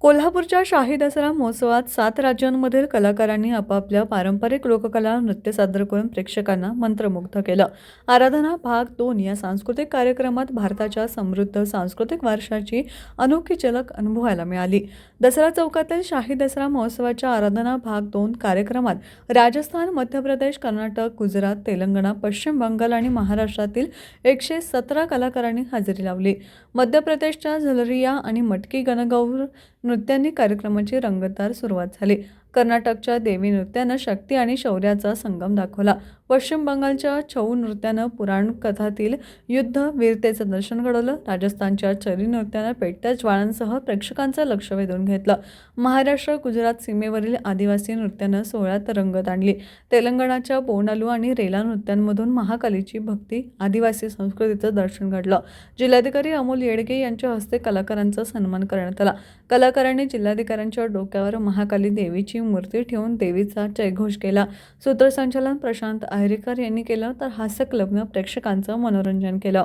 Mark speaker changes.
Speaker 1: कोल्हापूरच्या शाही दसरा महोत्सवात सात राज्यांमधील कलाकारांनी आपापल्या पारंपरिक लोककला नृत्य सादर करून प्रेक्षकांना मंत्रमुग्ध केलं. आराधना भाग दोन या सांस्कृतिक कार्यक्रमात भारताच्या समृद्ध सांस्कृतिक वारशाची अनोखी झलक अनुभवायला मिळाली. दसरा चौकातील शाही दसरा महोत्सवाच्या आराधना भाग दोन कार्यक्रमात राजस्थान मध्य प्रदेश कर्नाटक गुजरात तेलंगणा पश्चिम बंगाल आणि महाराष्ट्रातील एकशे सतरा कलाकारांनी हजेरी लावली. मध्य प्रदेशच्या झलरिया आणि मटकी गणगौर नृत्यांनी कार्यक्रमाची रंगतदार सुरुवात झाली. कर्नाटकच्या देवी नृत्यानं शक्ती आणि शौर्याचा संगम दाखवला. पश्चिम बंगालच्या छऊ नृत्यानं पुराण कथातील युद्ध वीरतेचं दर्शन घडवलं. राजस्थानच्या चरी नृत्यानं पेटत्या ज्वाळांसह प्रेक्षकांचं लक्ष वेधून घेतलं. महाराष्ट्र गुजरात सीमेवरील आदिवासी नृत्यानं सोहळ्यात रंगत आणली तेलंगणाच्या बोनालू आणि रेला नृत्यांमधून महाकालीची भक्ती आदिवासी संस्कृतीचं दर्शन घडलं. जिल्हाधिकारी अमोल येडगे यांच्या हस्ते कलाकारांचा सन्मान करण्यात आला. कलाकारांनी जिल्हाधिकाऱ्यांच्या डोक्यावर महाकाली देवीची मूर्ती ठेवून देवीचा जयघोष केला. सूत्रसंचालन प्रशांत आहेरेकर यांनी केलं तर हास्य क्लबनं प्रेक्षकांचं मनोरंजन केलं.